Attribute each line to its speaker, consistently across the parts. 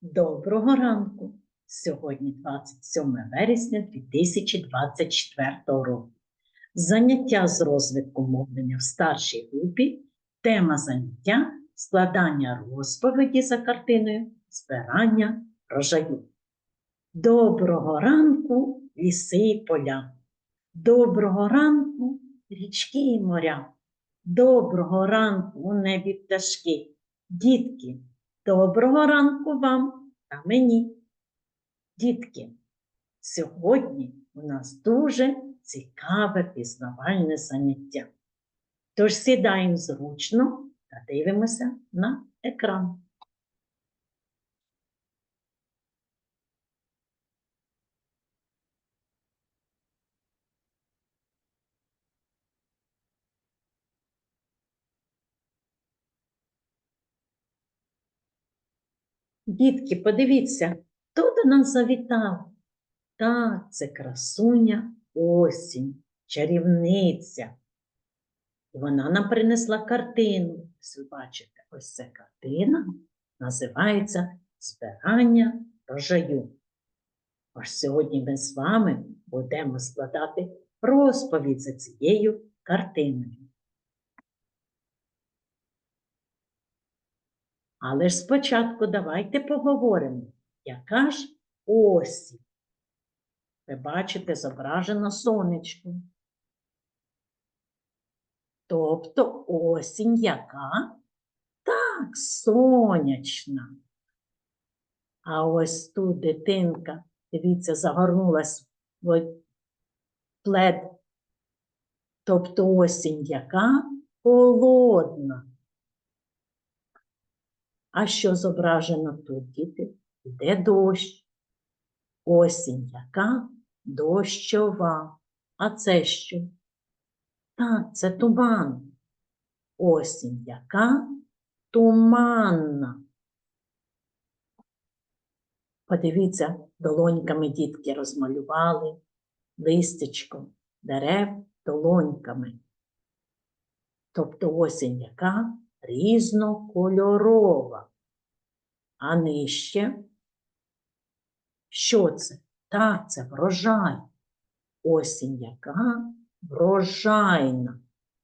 Speaker 1: Доброго ранку! Сьогодні 27 вересня 2024 року. Заняття з розвитку мовлення в старшій групі. Тема заняття складання розповіді за картиною, збирання рожаю. Доброго ранку, ліси і поля. Доброго ранку, річки і моря. Доброго ранку у небі пташки. Дітки, доброго ранку вам та мені. Дітки, сьогодні у нас дуже цікаве пізнавальне заняття. Тож сідаємо зручно та дивимося на екран. Дітки, подивіться, хто до нас завітав? Так, це красуня осінь, чарівниця. І вона нам принесла картину. Ось ви бачите, ось ця картина називається Збирання рожаю. Ось сьогодні ми з вами будемо складати розповідь за цією картиною. Але ж спочатку давайте поговоримо, яка ж осінь. Ви бачите, зображено сонечко. Тобто осінь яка? Так, сонячна. А ось тут дитинка, дивіться, загорнулась в плед. Тобто осінь яка? Холодна. А що зображено тут, діти? Йде дощ. Осінь яка? Дощова. А це що? Так, це туман. Осінь яка? Туманна. Подивіться, долоньками дітки розмалювали листечко дерев долоньками. Тобто осінь яка? Різнокольорова. А нижче, що це? Так, це врожай. Осінь яка? Врожайна.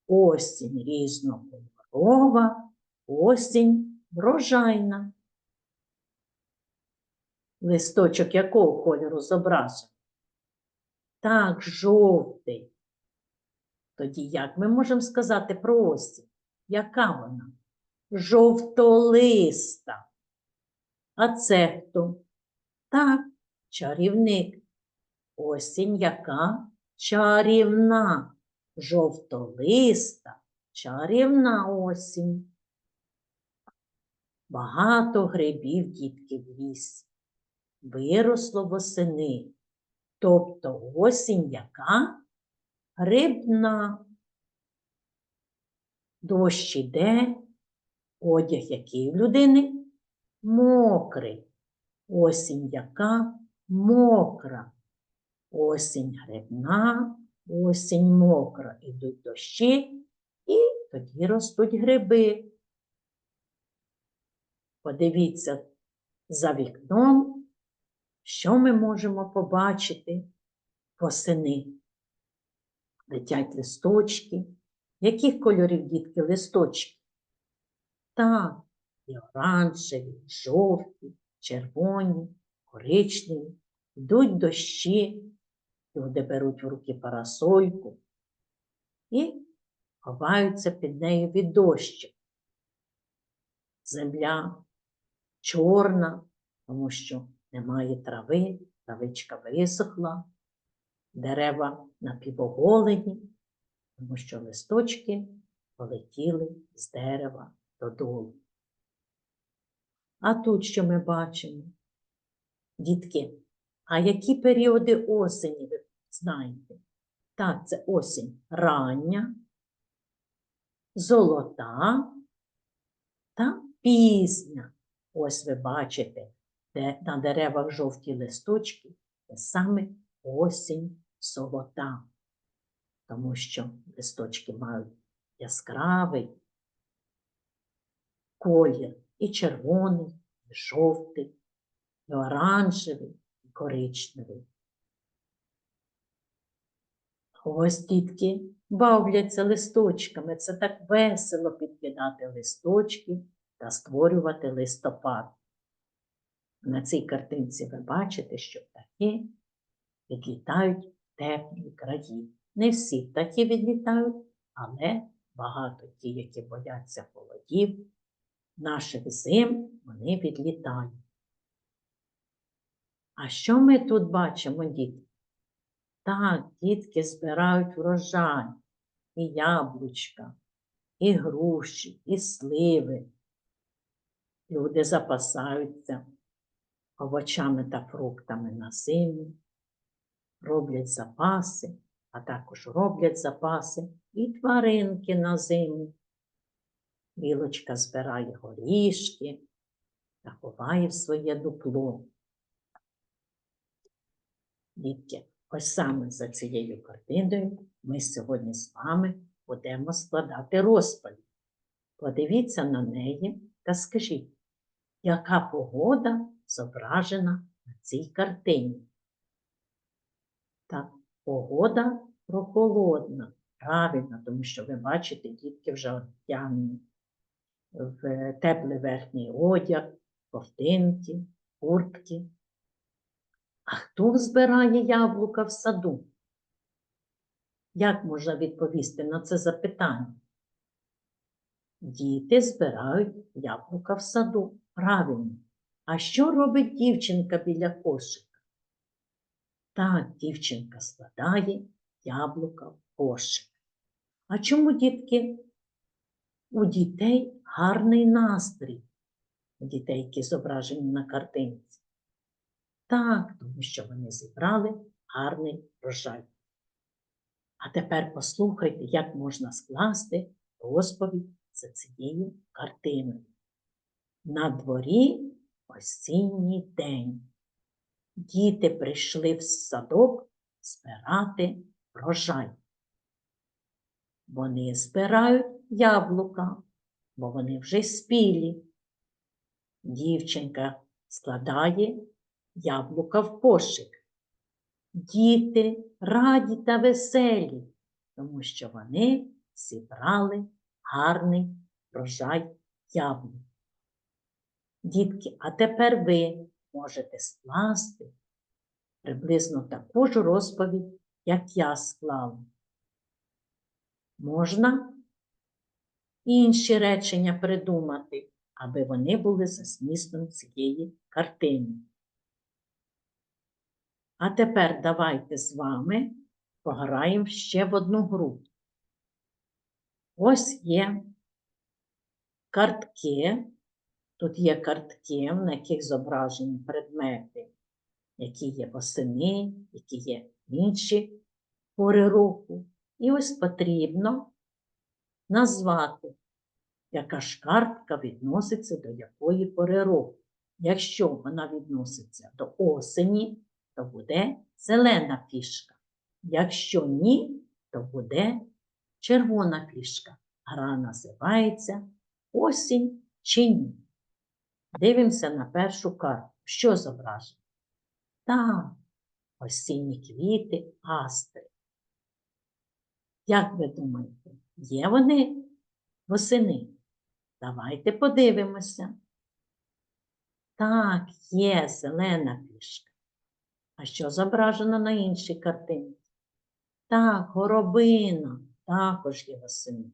Speaker 1: Осінь різнокольорова, осінь врожайна. Листочок якого кольору зображений? Так, жовтий. Тоді як ми можемо сказати про осінь? Яка вона? Жовтолиста. А це хто? Так, чарівник. Осінь яка чарівна, жовтолиста, чарівна осінь. Багато грибів дітки в лісі. Виросло восени. Тобто осінь яка грибна. Дощ іде, одяг який в людини мокрий. Осінь яка мокра. Осінь грибна, осінь мокра. Ідуть дощі і тоді ростуть гриби. Подивіться за вікном, що ми можемо побачити восени. Летять листочки. Яких кольорів дітки листочки? Так, і оранжеві, і жовті, червоні, коричневі, йдуть дощі, люди беруть в руки парасольку і ховаються під нею від дощу. Земля чорна, тому що немає трави, травичка висохла, дерева напівоголені тому що листочки полетіли з дерева додолу. А тут що ми бачимо? Дітки, а які періоди осені ви знаєте? Так, це осінь рання, золота та пізня. Ось ви бачите, де на деревах жовті листочки, це саме осінь золота тому що листочки мають яскравий колір і червоний, і жовтий, і оранжевий, і коричневий. Ось дітки бавляться листочками. Це так весело підкидати листочки та створювати листопад. На цій картинці ви бачите, що птахи відлітають в теплі краї. Не всі птахи відлітають, але багато ті, які бояться холодів, наших зим, вони відлітають. А що ми тут бачимо, діти? Так, дітки збирають врожай, і яблучка, і груші, і сливи. Люди запасаються овочами та фруктами на зиму, роблять запаси, а також роблять запаси і тваринки на зиму. Білочка збирає горішки та ховає в своє дупло. Дітки, ось саме за цією картиною ми сьогодні з вами будемо складати розповідь. Подивіться на неї та скажіть, яка погода зображена на цій картині? Так, погода прохолодна, правильно, тому що ви бачите, дітки вже одягнені в теплий верхній одяг, ковтинки, куртки. А хто збирає яблука в саду? Як можна відповісти на це запитання? Діти збирають яблука в саду. Правильно. А що робить дівчинка біля кошика? Так, дівчинка складає яблука в кошик. А чому, дітки, у дітей гарний настрій? У дітей, які зображені на картинці. Так, тому що вони зібрали гарний врожай. А тепер послухайте, як можна скласти розповідь за цією картиною. На дворі осінній день. Діти прийшли в садок збирати врожай. Вони збирають яблука, бо вони вже спілі. Дівчинка складає яблука в кошик. Діти раді та веселі, тому що вони зібрали гарний врожай яблук. Дітки, а тепер ви можете скласти приблизно таку ж розповідь, як я склала. Можна інші речення придумати, аби вони були за змістом цієї картини. А тепер давайте з вами пограємо ще в одну гру. Ось є картки. Тут є картки, на яких зображені предмети, які є восени, які є інші пори року. І ось потрібно назвати, яка ж картка відноситься до якої пори року. Якщо вона відноситься до осені, то буде зелена фішка. Якщо ні, то буде червона фішка. Гра називається осінь чи ні. Дивимося на першу карту. Що зображено? Так, осінні квіти, астри. Як ви думаєте, є вони восени? Давайте подивимося. Так, є зелена фішка. А що зображено на іншій картині? Так, горобина також є восени.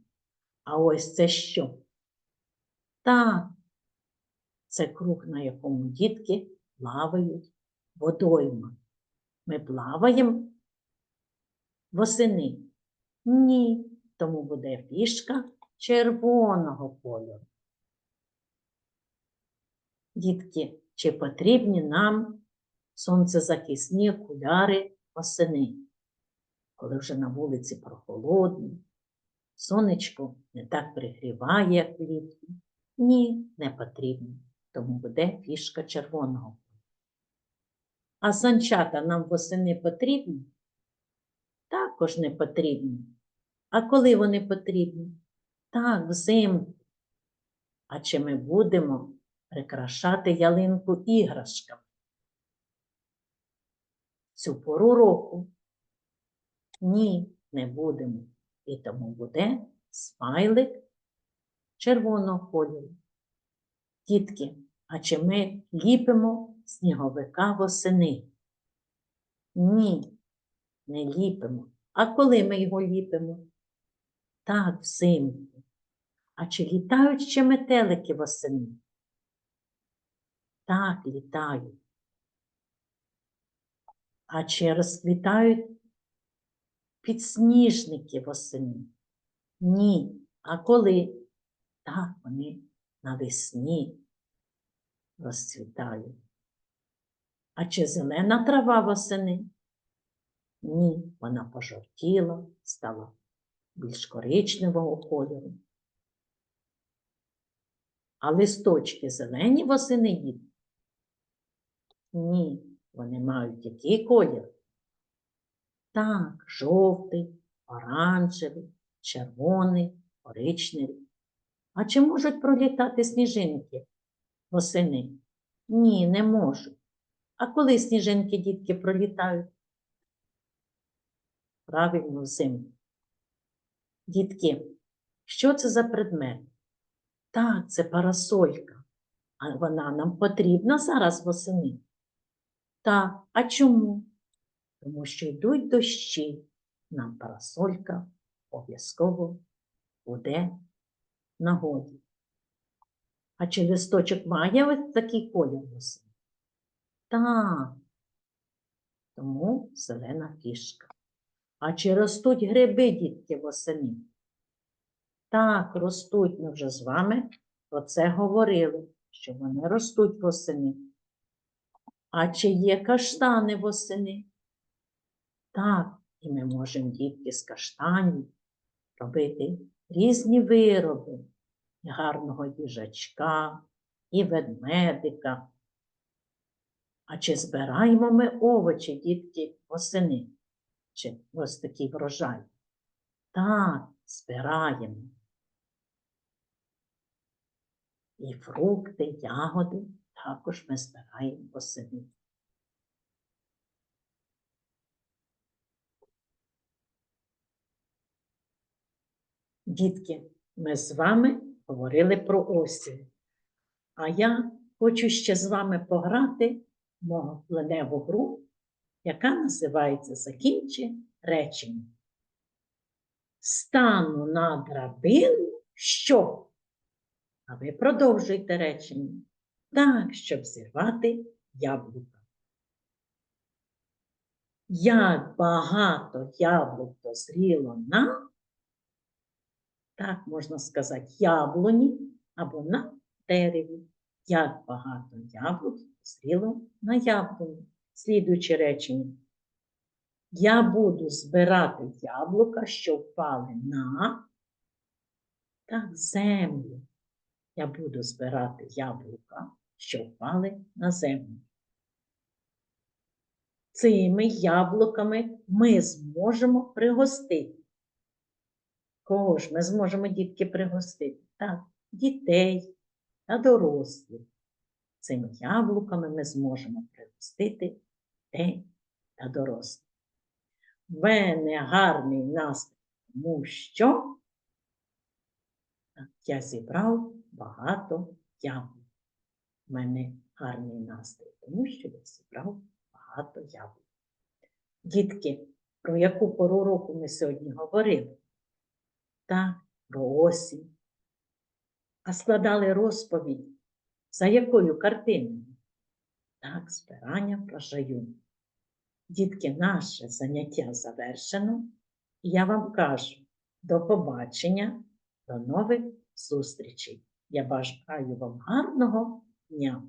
Speaker 1: А ось це що? Так, це круг, на якому дітки плавають водойма. Ми плаваємо восени? Ні, тому буде фішка червоного кольору. Дітки, чи потрібні нам сонцезахисні окуляри восени, коли вже на вулиці прохолодно, сонечко не так пригріває, як влітку? Ні, не потрібно, тому буде фішка червоного. А санчата нам восени потрібні? Також не потрібні. А коли вони потрібні? Так, взимку. А чи ми будемо прикрашати ялинку іграшками? цю пору року? Ні, не будемо. І тому буде смайлик червоного кольору. Дітки, а чи ми ліпимо сніговика восени? Ні, не ліпимо. А коли ми його ліпимо? Так, взимку. А чи літають ще метелики восени? Так, літають. А чи розквітають підсніжники восени? Ні. А коли? Так, вони навесні розцвітають. А чи зелена трава восени? Ні, вона пожовтіла, стала більш коричневого кольору. А листочки зелені восени діти? Ні, вони мають який колір? Так, жовтий, оранжевий, червоний, коричневий. А чи можуть пролітати сніжинки восени? Ні, не можуть. А коли сніжинки дітки пролітають? Правильно, взимку. Дітки, що це за предмет? Так, це парасолька. А вона нам потрібна зараз восени. Так, а чому? Тому що йдуть дощі. Нам парасолька обов'язково буде нагоді. А чи листочок має ось такий колір восени? Так. Тому зелена фішка. А чи ростуть гриби, дітки, восени? Так, ростуть. Ми вже з вами про це говорили, що вони ростуть восени. А чи є каштани восени? Так, і ми можемо дітки з каштанів робити різні вироби гарного їжачка, і ведмедика. А чи збираємо ми овочі, дітки, восени? Чи ось такий врожай? Так, збираємо. І фрукти, ягоди також ми збираємо восени. Дітки, ми з вами говорили про осінь. А я хочу ще з вами пограти в мовленеву гру, яка називається Закінчи речення. Стану на драбину, що? А ви продовжуйте речення. Так, щоб зірвати яблука. Як багато яблук дозріло на, так можна сказати, яблуні або на дереві. Як багато яблук дозріло на яблуні. Слідуючи речення. Я буду збирати яблука, що впали на так, землю. Я буду збирати яблука, що впали на землю. Цими яблуками ми зможемо пригостити. Кого ж ми зможемо дітки пригостити? Так, дітей та дорослих. Цими яблуками ми зможемо пригостити дітей та дорослих. В мене гарний настрій, тому що я зібрав багато яблук. У мене гарний настрій, тому що я зібрав багато яблук. Дітки, про яку пору року ми сьогодні говорили? Так, про осінь. А складали розповідь, за якою картиною? Так, збирання врожаю. Дітки, наше заняття завершено. І я вам кажу до побачення, до нових зустрічей. Я бажаю вам гарного дня.